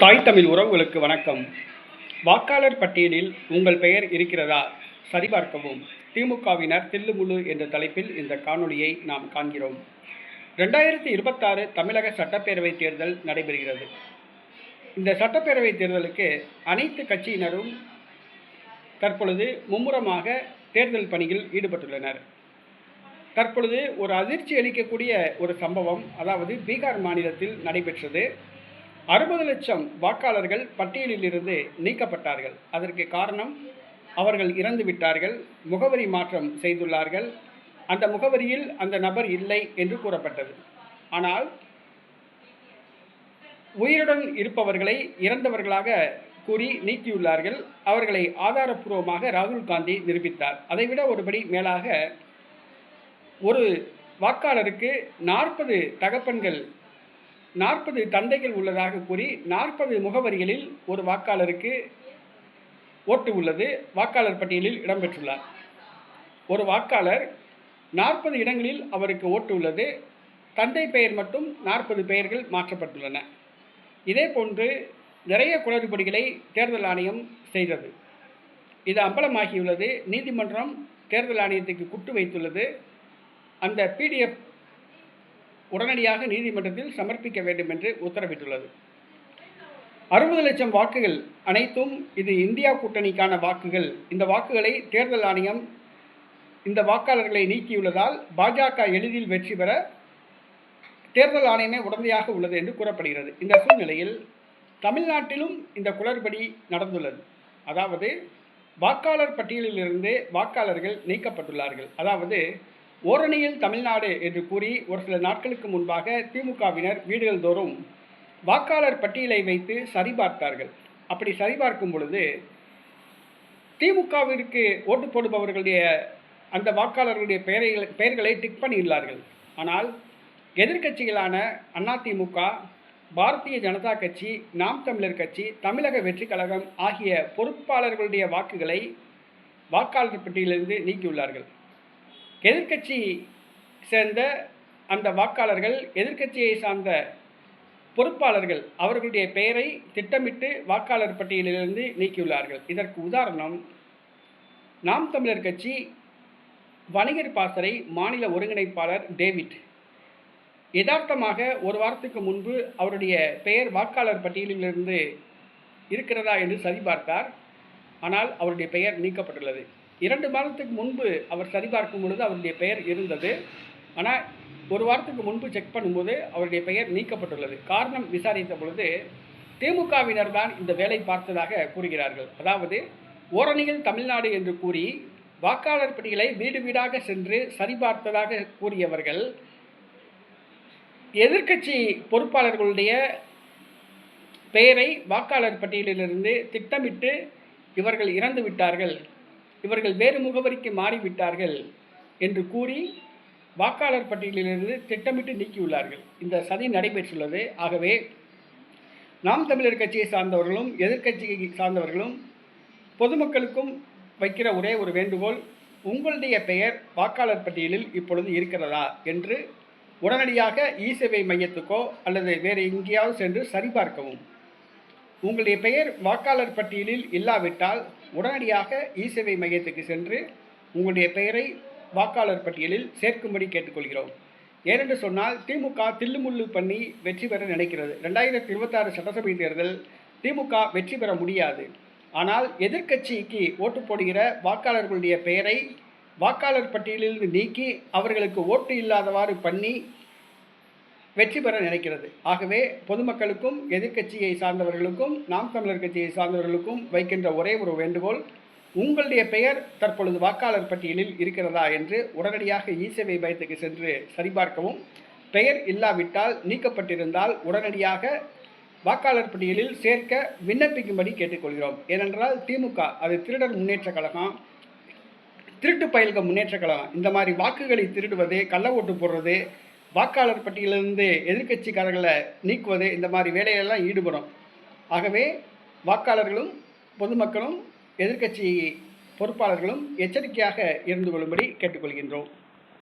தாய் தமிழ் உறவுகளுக்கு வணக்கம். வாக்காளர் பட்டியலில் உங்கள் பெயர் இருக்கிறதா? சரிபார்க்கவும். திமுகவினர் தில்லுமுழு என்ற தலைப்பில் இந்த காணொளியை நாம் காண்கிறோம். ரெண்டாயிரத்தி இருபத்தாறு தமிழக சட்டப்பேரவை தேர்தல் நடைபெறுகிறது. இந்த சட்டப்பேரவை தேர்தலுக்கு அனைத்து கட்சியினரும் தற்பொழுது மும்முரமாக தேர்தல் பணியில் ஈடுபட்டுள்ளனர். தற்பொழுது ஒரு அதிர்ச்சி அளிக்கக்கூடிய ஒரு சம்பவம் அதாவது பீகார் மாநிலத்தில் நடைபெற்றது. அறுபது லட்சம் வாக்காளர்கள் பட்டியலிலிருந்து நீக்கப்பட்டார்கள். அதற்கு காரணம் அவர்கள் இறந்து விட்டார்கள் முகவரி மாற்றம் செய்துள்ளார்கள். அந்த முகவரியில் அந்த நபர் இல்லை என்று கூறப்பட்டது. ஆனால் உயிருடன் இருப்பவர்களை இறந்தவர்களாக கூறி நீக்கியுள்ளார்கள். அவர்களை ஆதாரப்பூர்வமாக ராகுல் காந்தி நிரூபித்தார். அதைவிட ஒருபடி மேலாக ஒரு வாக்காளருக்கு நாற்பது தகப்பன்கள் நாற்பது தந்தைகள் உள்ளதாக கூறி நாற்பது முகவரிகளில் ஒரு வாக்காளருக்கு ஓட்டு உள்ளது. வாக்காளர் பட்டியலில் இடம்பெற்றுள்ளார் ஒரு வாக்காளர் நாற்பது இடங்களில் அவருக்கு ஓட்டு உள்ளது. தந்தை பெயர் மட்டும் நாற்பது பெயர்கள் மாற்றப்பட்டுள்ளன. இதே போன்று நிறைய குளறுபடிகளை தேர்தல் ஆணையம் செய்தது. இது அம்பலமாகியுள்ளது. நீதிமன்றம் தேர்தல் ஆணையத்துக்கு குட்டு வைத்துள்ளது. அந்த பிடிஎஃப் உடனடியாக நீதிமன்றத்தில் சமர்ப்பிக்க வேண்டும் என்று உத்தரவிட்டுள்ளது. அறுபது லட்சம் வாக்குகள் அனைத்தும் இது இந்தியா கூட்டணிக்கான வாக்குகள். இந்த வாக்குகளை தேர்தல் ஆணையம் இந்த வாக்காளர்களை நீக்கியுள்ளதால் பாஜக எளிதில் வெற்றி பெற தேர்தல் ஆணையமே உடந்தையாக உள்ளது என்று கூறப்படுகிறது. இந்த சூழ்நிலையில் தமிழ்நாட்டிலும் இந்த குளறுபடி நடந்துள்ளது. அதாவது வாக்காளர் பட்டியலிலிருந்து வாக்காளர்கள் நீக்கப்பட்டுள்ளார்கள். அதாவது ஓரணியில் தமிழ்நாடு என்று கூறி ஒரு சில நாட்களுக்கு முன்பாக திமுகவினர் வீடுகள் தோறும் வாக்காளர் பட்டியலை வைத்து சரிபார்த்தார்கள். அப்படி சரிபார்க்கும் பொழுது திமுகவிற்கு ஓட்டு போடுபவர்களுடைய அந்த வாக்காளர்களுடைய பெயரை பெயர்களை டிக் பண்ணியுள்ளார்கள். ஆனால் எதிர்க்கட்சிகளான அதிமுக பாரதிய ஜனதா கட்சி நாம் தமிழர் கட்சி தமிழக வெற்றிக் கழகம் ஆகிய பொறுப்பாளர்களுடைய வாக்குகளை வாக்காளர் பட்டியலிருந்து நீக்கியுள்ளார்கள். எதிர்க்கட்சி சேர்ந்த அந்த வாக்காளர்கள் எதிர்கட்சியை சார்ந்த பொறுப்பாளர்கள் அவர்களுடைய பெயரை திட்டமிட்டு வாக்காளர் பட்டியலிலிருந்து நீக்கியுள்ளார்கள். இதற்கு உதாரணம் நாம் தமிழர் கட்சி வணிகர் பாசறை மாநில ஒருங்கிணைப்பாளர் டேவிட். யதார்த்தமாக ஒரு வாரத்துக்கு முன்பு அவருடைய பெயர் வாக்காளர் பட்டியலிலிருந்து இருக்கிறதா என்று சரிபார்த்தார். ஆனால் அவருடைய பெயர் நீக்கப்பட்டுள்ளது. இரண்டு மாதத்துக்கு முன்பு அவர் சரிபார்க்கும் பொழுது அவருடைய பெயர் இருந்தது. ஆனால் ஒரு வாரத்துக்கு முன்பு செக் பண்ணும்போது அவருடைய பெயர் நீக்கப்பட்டுள்ளது. காரணம் விசாரித்த பொழுது திமுகவினர் தான் இந்த வேலை பார்த்ததாக கூறுகிறார்கள். அதாவது ஓரணியில் தமிழ்நாடு என்று கூறி வாக்காளர் பட்டியலை வீடு வீடாக சென்று சரிபார்த்ததாக கூறியவர்கள் எதிர்க்கட்சி பொறுப்பாளர்களுடைய பெயரை வாக்காளர் பட்டியலிலிருந்து திட்டமிட்டு இவர்கள் இறந்து விட்டார்கள் இவர்கள் வேறு முகவரிக்கு மாறிவிட்டார்கள் என்று கூறி வாக்காளர் பட்டியலிலிருந்து திட்டமிட்டு நீக்கியுள்ளார்கள். இந்த சதி நடைபெற்றுள்ளது. ஆகவே நாம் தமிழர் கட்சியை சார்ந்தவர்களும் எதிர்கட்சியை சார்ந்தவர்களும் பொதுமக்களுக்கும் வைக்கிற ஒரே ஒரு வேண்டுகோள் உங்களுடைய பெயர் வாக்காளர் பட்டியலில் இப்பொழுது இருக்கிறதா என்று உடனடியாக இ சேவை மையத்துக்கோ அல்லது வேறு எங்கேயாவது சென்று சரிபார்க்கவும். உங்களுடைய பெயர் வாக்காளர் பட்டியலில் இல்லாவிட்டால் உடனடியாக இ சேவை மையத்துக்கு சென்று உங்களுடைய பெயரை வாக்காளர் பட்டியலில் சேர்க்கும்படி கேட்டுக்கொள்கிறோம். ஏனென்று சொன்னால் திமுக தில்லுமுள்ளு பண்ணி வெற்றி பெற நினைக்கிறது. ரெண்டாயிரத்தி இருபத்தாறு சட்டசபை தேர்தல் திமுக வெற்றி பெற முடியாது. ஆனால் எதிர்க்கட்சிக்கு ஓட்டு போடுகிற வாக்காளர்களுடைய பெயரை வாக்காளர் பட்டியலிலிருந்து நீக்கி அவர்களுக்கு ஓட்டு இல்லாதவாறு பண்ணி வெற்றி பெற நினைக்கிறது. ஆகவே பொதுமக்களுக்கும் எதிர்க்கட்சியை சார்ந்தவர்களுக்கும் நாம் தமிழர் கட்சியை சார்ந்தவர்களுக்கும் வைக்கின்ற ஒரே ஒரு வேண்டுகோள் உங்களுடைய பெயர் தற்பொழுது வாக்காளர் பட்டியலில் இருக்கிறதா என்று உடனடியாக இசேவை பயத்துக்கு சென்று சரிபார்க்கவும். பெயர் இல்லாவிட்டால் நீக்கப்பட்டிருந்தால் உடனடியாக வாக்காளர் பட்டியலில் சேர்க்க விண்ணப்பிக்கும்படி கேட்டுக்கொள்கிறோம். ஏனென்றால் திமுக அது திருடர் முன்னேற்ற கழகம் திருட்டு பயில்க முன்னேற்ற கழகம். இந்த மாதிரி வாக்குகளை திருடுவது கள்ள ஓட்டு போடுறது வாக்காளர் பட்டியலிருந்து எதிர்கட்சிக்காரர்களை நீக்குவது இந்த மாதிரி வேலையெல்லாம் ஈடுபடும். ஆகவே வாக்காளர்களும் பொதுமக்களும் எதிர்க்கட்சி பொறுப்பாளர்களும் எச்சரிக்கையாக இருந்து கொள்ளும்படி கேட்டுக்கொள்கின்றோம்.